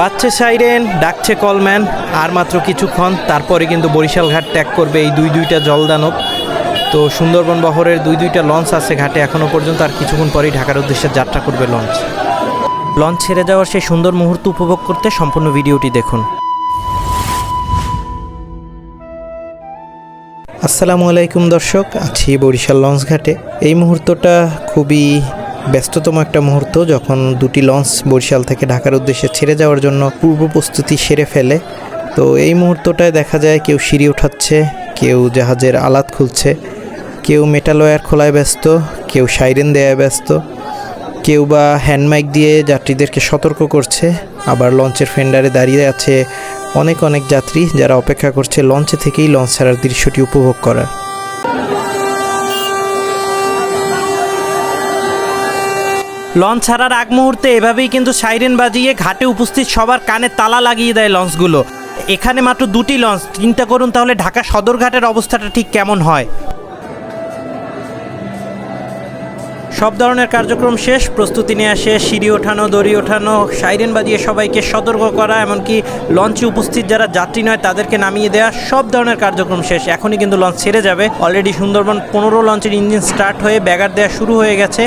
বাচ্চা সাইরেন, ডাকছে কলম্যান, আর মাত্র কিছুক্ষণ, তারপরে কিন্তু বরিশাল ঘাট ত্যাগ করবে এই দুই দুইটা জলদানব। তো সুন্দরবন বহরের দুই দুইটা লঞ্চ আছে ঘাটে এখনও পর্যন্ত আর কিছুক্ষণ পরেই ঢাকার উদ্দেশ্যে যাত্রা করবে লঞ্চ। লঞ্চ ছেড়ে যাওয়ার সেই সুন্দর মুহূর্ত উপভোগ করতে সম্পূর্ণ ভিডিওটি দেখুন। আসসালামু আলাইকুম দর্শক, আছি বরিশাল লঞ্চ ঘাটে। এই মুহূর্তটা খুবই ব্যস্ততম একটা মুহূর্ত যখন দুটি লঞ্চ বরিশাল থেকে ঢাকার উদ্দেশ্যে ছেড়ে যাওয়ার জন্য পূর্ব প্রস্তুতি সেরে ফেলে। তো এই মুহূর্তটায় দেখা যায় কেউ সিঁড়ি ওঠাচ্ছে, কেউ জাহাজের আলাত খুলছে, কেউ মেটালয়ার খোলায় ব্যস্ত, কেউ সাইরেন দেয়ায় ব্যস্ত, কেউ বা হ্যান্ডমাইক দিয়ে যাত্রীদেরকে সতর্ক করছে। আবার লঞ্চের ফেন্ডারে দাঁড়িয়ে আছে অনেক অনেক যাত্রী যারা অপেক্ষা করছে লঞ্চে থেকেই লঞ্চ ছাড়ার দৃশ্যটি উপভোগ করার। লঞ্চ ছাড়ার আগ মুহূর্তে এভাবেই কিন্তু সাইরেন বাজিয়ে ঘাটে উপস্থিত সবার কানে তালা লাগিয়ে দেয় লঞ্চগুলো। এখানে মাত্র দুটি লঞ্চ। চিন্তা করুন তাহলে ঢাকা সদরঘাটের অবস্থাটা ঠিক কেমন হয়? সব ধরনের কার্যক্রম শেষ, প্রস্তুতি নেওয়া শেষ, সিঁড়ি ওঠানো, দড়ি ওঠানো, সাইরেন বাজিয়ে সবাইকে সতর্ক করা, এমনকি লঞ্চে উপস্থিত যারা যাত্রী নয় তাদেরকে নামিয়ে দেওয়া সব ধরনের কার্যক্রম শেষ। এখনই কিন্তু লঞ্চ ছেড়ে যাবে। অলরেডি সুন্দরবন পনেরো লঞ্চের ইঞ্জিন স্টার্ট হয়ে ব্যাগার দেওয়া শুরু হয়ে গেছে।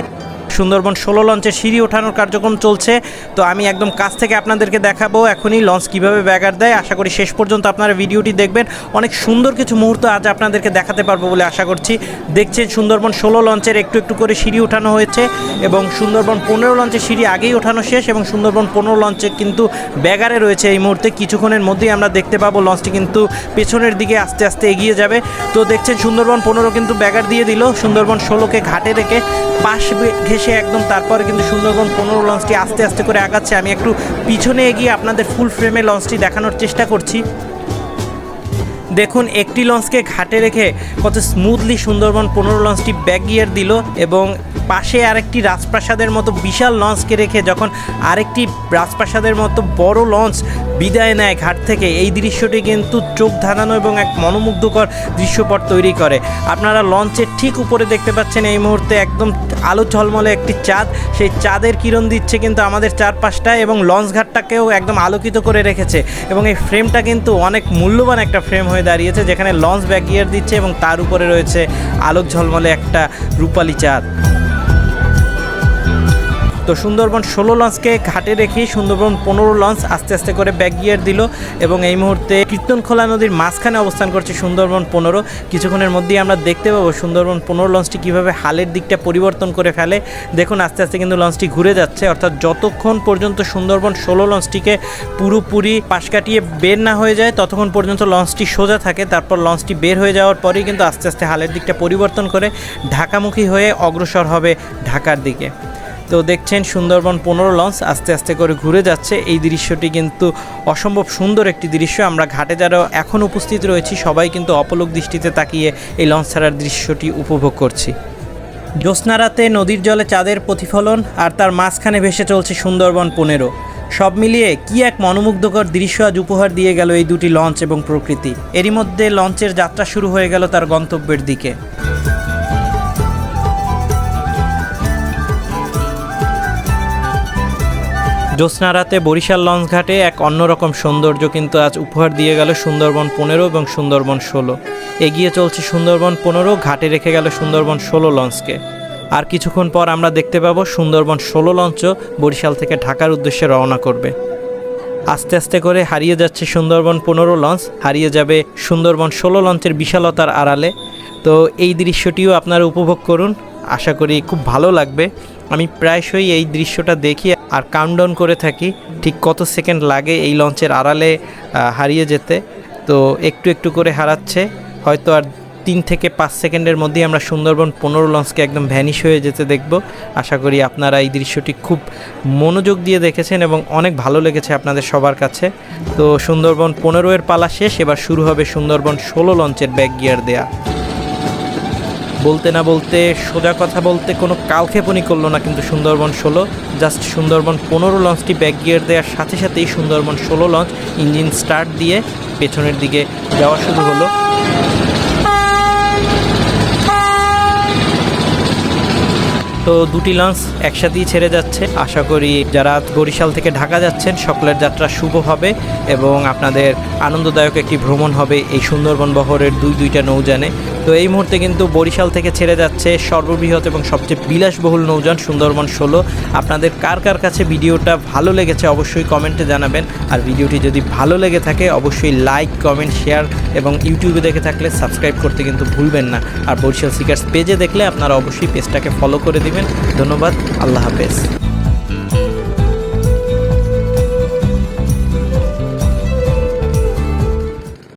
সুন্দরবন ষোলো লঞ্চের সিঁড়ি ওঠানোর কার্যক্রম চলছে। তো আমি একদম কাছ থেকে আপনাদেরকে দেখাবো এখনই লঞ্চ কীভাবে ব্যাগার দেয়। আশা করি শেষ পর্যন্ত আপনারা ভিডিওটি দেখবেন। অনেক সুন্দর কিছু মুহূর্ত আজ আপনাদেরকে দেখাতে পারব বলে আশা করছি। দেখছেন সুন্দরবন ষোলো লঞ্চের একটু একটু করে সিঁড়ি ওঠানো হয়েছে এবং সুন্দরবন পনেরো লঞ্চের সিঁড়ি আগেই ওঠানো শেষ এবং সুন্দরবন পনেরো লঞ্চে কিন্তু ব্যাগারে রয়েছে এই মুহূর্তে। কিছুক্ষণের মধ্যেই আমরা দেখতে পাবো লঞ্চটি কিন্তু পেছনের দিকে আস্তে আস্তে এগিয়ে যাবে। তো দেখছেন সুন্দরবন পনেরো কিন্তু ব্যাগার দিয়ে দিল। সুন্দরবন ষোলোকে ঘাটে রেখে পাশ বে- ঘেঁষে একদম তারপরে কিন্তু সুন্দরবন পনেরো লঞ্চটি আস্তে আস্তে করে আগাচ্ছে। আমি একটু পিছনে এগিয়ে আপনাদের ফুল ফ্রেমে লঞ্চটি দেখানোর চেষ্টা করছি। দেখুন, একটি লঞ্চকে ঘাটে রেখে কত স্মুথলি সুন্দরবন পনেরো লঞ্চটি ব্যাক গিয়ার দিল এবং পাশে আরেকটি রাজপ্রাসাদের মতো বিশাল লঞ্চকে রেখে যখন আরেকটি রাজপ্রাসাদের মতো বড় লঞ্চ বিদায় নেয় ঘাট থেকে, এই দৃশ্যটি কিন্তু চোখ ধাঁধানো এবং এক মনোমুগ্ধকর দৃশ্যপট তৈরি করে। আপনারা লঞ্চের ঠিক উপরে দেখতে পাচ্ছেন এই মুহূর্তে একদম আলো ঝলমলে একটি চাঁদ। সেই চাঁদের কিরণ দিচ্ছে কিন্তু আমাদের চারপাশটায় এবং লঞ্চ ঘাটটাকেও একদম আলোকিত করে রেখেছে এবং এই ফ্রেমটা কিন্তু অনেক মূল্যবান একটা ফ্রেম হয়ে দাঁড়িয়েছে যেখানে লঞ্চ ব্যাক গিয়ার দিচ্ছে এবং তার উপরে রয়েছে আলোক ঝলমলে একটা রূপালী চাঁদ। তো সুন্দরবন ষোলো লঞ্চকে ঘাটে রেখেই সুন্দরবন পনেরো লঞ্চ আস্তে আস্তে করে ব্যাক গিয়ার দিল এবং এই মুহূর্তে কীর্তনখোলা নদীর মাঝখানে অবস্থান করছে সুন্দরবন পনেরো। কিছুক্ষণের মধ্যেই আমরা দেখতে পাবো সুন্দরবন পনেরো লঞ্চটি কীভাবে হালের দিকটা পরিবর্তন করে ফেলে। দেখুন, আস্তে আস্তে কিন্তু লঞ্চটি ঘুরে যাচ্ছে, অর্থাৎ যতক্ষণ পর্যন্ত সুন্দরবন ষোলো লঞ্চটিকে পুরোপুরি পাশ কাটিয়ে বের না হয়ে যায়, ততক্ষণ পর্যন্ত লঞ্চটি সোজা থাকে। তারপর লঞ্চটি বের হয়ে যাওয়ার পরেই কিন্তু আস্তে আস্তে হালের দিকটা পরিবর্তন করে ঢাকামুখী হয়ে অগ্রসর হবে ঢাকার দিকে। তো দেখছেন সুন্দরবন পনেরো লঞ্চ আস্তে আস্তে করে ঘুরে যাচ্ছে। এই দৃশ্যটি কিন্তু অসম্ভব সুন্দর একটি দৃশ্য। আমরা ঘাটে যারা এখন উপস্থিত রয়েছি, সবাই কিন্তু অপলক দৃষ্টিতে তাকিয়ে এই লঞ্চ ছাড়ার দৃশ্যটি উপভোগ করছি। জ্যোৎস্না রাতে নদীর জলে চাঁদের প্রতিফলন আর তার মাঝখানে ভেসে চলছে সুন্দরবন পনেরো। সব মিলিয়ে কি এক মনোমুগ্ধকর দৃশ্য আজ উপহার দিয়ে গেল এই দুটি লঞ্চ এবং প্রকৃতি। এরই মধ্যে লঞ্চের যাত্রা শুরু হয়ে গেল তার গন্তব্যের দিকে। জ্যোৎস্না রাতে বরিশাল লঞ্চ ঘাটে এক অন্যরকম সৌন্দর্য কিন্তু আজ উপহার দিয়ে গেল সুন্দরবন পনেরো এবং সুন্দরবন ষোলো। এগিয়ে চলছে সুন্দরবন পনেরো, ঘাটে রেখে গেল সুন্দরবন ষোলো লঞ্চকে। আর কিছুক্ষণ পর আমরা দেখতে পাবো সুন্দরবন ষোলো লঞ্চও বরিশাল থেকে ঢাকার উদ্দেশ্যে রওনা করবে। আস্তে আস্তে করে হারিয়ে যাচ্ছে সুন্দরবন পনেরো লঞ্চ, হারিয়ে যাবে সুন্দরবন ষোলো লঞ্চের বিশালতার আড়ালে। তো এই দৃশ্যটিও আপনারা উপভোগ করুন। আশা করি খুব ভালো লাগবে। আমি প্রায়শই এই দৃশ্যটা দেখি আর কাউন্টডাউন করে থাকি, ঠিক কত সেকেন্ড লাগে এই লঞ্চের আড়ালে হারিয়ে যেতে। তো একটু একটু করে হারাচ্ছে, হয়তো আর তিন থেকে পাঁচ সেকেন্ডের মধ্যেই আমরা সুন্দরবন পনেরো লঞ্চকে একদম ভ্যানিশ হয়ে যেতে দেখব। আশা করি আপনারা এই দৃশ্যটি খুব মনোযোগ দিয়ে দেখেছেন এবং অনেক ভালো লেগেছে আপনাদের সবার কাছে। তো সুন্দরবন পনেরো এর পালা শেষ, এবার শুরু হবে সুন্দরবন ষোলো লঞ্চের ব্যাক গিয়ার দেয়া। বলতে না বলতে, সোজা কথা বলতে কোনো কালক্ষেপণই করল না কিন্তু সুন্দরবন ষোলো। জাস্ট সুন্দরবন পনেরো লঞ্চটি ব্যাক গিয়ার দেওয়ার সাথে সাথেই সুন্দরবন ষোলো লঞ্চ ইঞ্জিন স্টার্ট দিয়ে পেছনের দিকে যাওয়া শুরু হলো। তো দুটি লঞ্চ একসাথেই ছেড়ে যাচ্ছে। আশা করি যারা বরিশাল থেকে ঢাকা যাচ্ছেন, সকলের যাত্রা শুভ হবে এবং আপনাদের আনন্দদায়ক একটি ভ্রমণ হবে এই সুন্দরবন বহরের দুই দুইটা নৌযানে। তো এই মুহূর্তে কিন্তু বরিশাল থেকে ছেড়ে যাচ্ছে সর্ববৃহৎ এবং সবচেয়ে বিলাসবহুল নৌযান সুন্দরবন ষোলো। আপনাদের কার কার কাছে ভিডিওটা ভালো লেগেছে অবশ্যই কমেন্টে জানাবেন। আর ভিডিওটি যদি ভালো লেগে থাকে, অবশ্যই লাইক, কমেন্ট, শেয়ার এবং ইউটিউবে দেখে থাকলে সাবস্ক্রাইব করতে কিন্তু ভুলবেন না। আর বরিশাল সিকার্স পেজে দেখলে আপনারা অবশ্যই পেজটাকে ফলো করে দিবেন ধন্যবাদ। আল্লাহ হাফেজ।